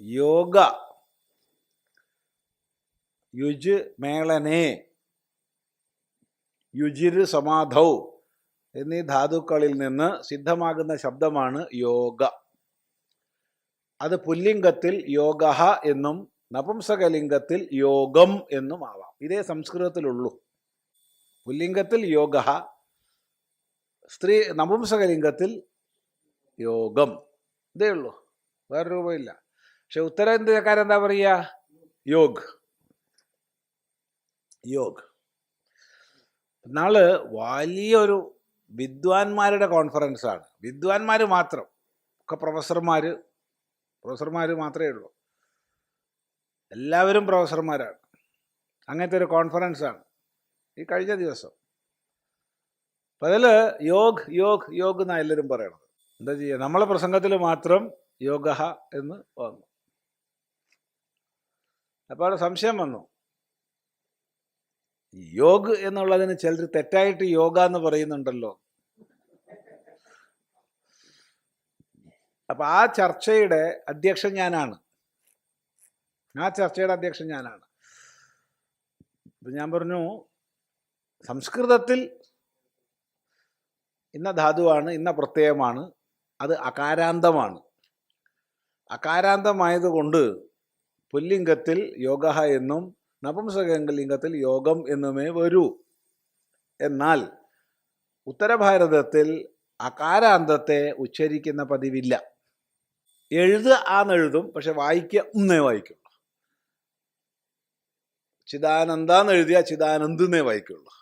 യോഗ. യുജ് മേളനെ. യുജിര് സമാധൗ എന്നീ ധാതുക്കളിൽ നിന്ന് സിദ്ധമാകുന്ന ശബ്ദമാണ് യോഗ. അത് പുല്ലിംഗത്തിൽ യോഗ എന്നും നപുംസകലിംഗത്തിൽ യോഗം എന്നും ആവാം. ഇതേ സംസ്കൃതത്തിലുള്ളൂ. പുല്ലിംഗത്തിൽ യോഗ സ്ത്രീ നപുംസകലിംഗത്തിൽ യോഗം. ഇതേ ഉള്ളൂ. വേറെ രൂപമില്ല. പക്ഷെ ഉത്തരേന്ത്യക്കാരെന്താ പറയുക യോഗ്. യോഗ്. നാൾ വലിയൊരു വിദ്വാൻമാരുടെ കോൺഫറൻസാണ്. വിദ്വാൻമാർ മാത്രം. ഒക്കെ പ്രൊഫസർമാർ പ്രൊഫസർമാർ മാത്രമേ ഉള്ളൂ. എല്ലാവരും പ്രൊഫസർമാരാണ്. അങ്ങനത്തെ ഒരു കോൺഫറൻസാണ്. ഈ കഴിഞ്ഞ ദിവസം. അപ്പം അതിൽ യോഗ് യോഗ് യോഗ് എന്നാണ് എല്ലാവരും പറയണത്. എന്താ ചെയ്യുക നമ്മളെ പ്രസംഗത്തിൽ മാത്രം യോഗ എന്ന് വന്നു അപ്പോൾ അവിടെ സംശയം വന്നു. യോഗ് എന്നുള്ളതിന് ചിലർ തെറ്റായിട്ട് യോഗ എന്ന് പറയുന്നുണ്ടല്ലോ. അപ്പൊ ആ ചർച്ചയുടെ അധ്യക്ഷൻ ഞാനാണ്. ആ ചർച്ചയുടെ അധ്യക്ഷൻ ഞാനാണ്. അപ്പൊ ഞാൻ പറഞ്ഞു സംസ്കൃതത്തിൽ ഇന്ന ധാതുവാണ് ഇന്ന പ്രത്യയമാണ് അത് അകാരാന്തമാണ്. അകാരാന്തമായതുകൊണ്ട് പുല്ലിംഗത്തിൽ യോഗ എന്നും നപുംസകലിംഗത്തിൽ യോഗം എന്നുമേ വരൂ. എന്നാൽ ഉത്തരഭാരതത്തിൽ അകാരാന്തത്തെ ഉച്ചരിക്കുന്ന പതിവില്ല. എഴുത് ആന്നെഴുതും പക്ഷെ വായിക്കുക ഒന്നേ വായിക്കുള്ളൂ. ചിദാനന്ദാന്ന് എഴുതിയ ചിദാനന്ദെന്നേ വായിക്കുള്ളൂ.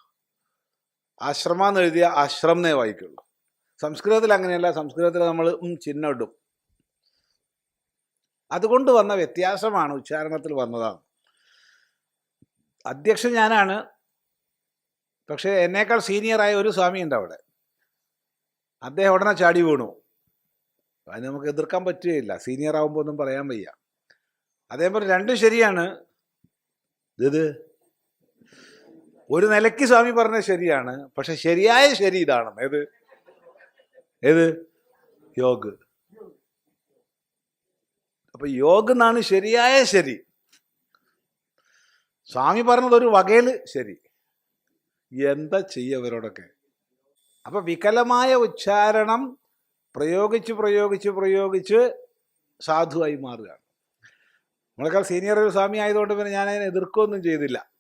ആശ്രമാന്ന് എഴുതിയ ആശ്രമെന്നേ വായിക്കുള്ളൂ. സംസ്കൃതത്തിൽ അങ്ങനെയല്ല സംസ്കൃതത്തിൽ നമ്മൾ ചിഹ്നം ഇടും. അതുകൊണ്ട് വന്ന വ്യത്യാസമാണ് ഉച്ചാരണത്തിൽ വന്നതാണ്. അധ്യക്ഷൻ ഞാനാണ്. പക്ഷേ എന്നേക്കാൾ സീനിയറായ ഒരു സ്വാമി ഉണ്ട് അവിടെ. അദ്ദേഹം ഉടനെ ചാടി വീണു. അത് നമുക്ക് എതിർക്കാൻ പറ്റുകയില്ല. സീനിയർ ആകുമ്പോൾ ഒന്നും പറയാൻ വയ്യ. അതേപോലെ രണ്ടും ശരിയാണ്. ഇത് ഒരു നിലയ്ക്ക് സ്വാമി പറഞ്ഞത് ശരിയാണ്. പക്ഷെ ശരിയായ ശരി ഇതാണ്. ഏത്? ഏത്? യോഗ്. അപ്പൊ യോഗ എന്നാണ് ശരിയായ ശരി. സ്വാമി പറഞ്ഞത് ഒരു വകയിൽ ശരി. എന്താ ചെയ്യവരോടൊക്കെ? അപ്പൊ വികലമായ ഉച്ചാരണം പ്രയോഗിച്ച് പ്രയോഗിച്ച് പ്രയോഗിച്ച് സാധുവായി മാറുകയാണ്. നമ്മളെക്കാൾ സീനിയർ ഒരു സ്വാമി ആയതുകൊണ്ട് പിന്നെ ഞാൻ അതിനെ എതിർക്കുകയൊന്നും ചെയ്തില്ല.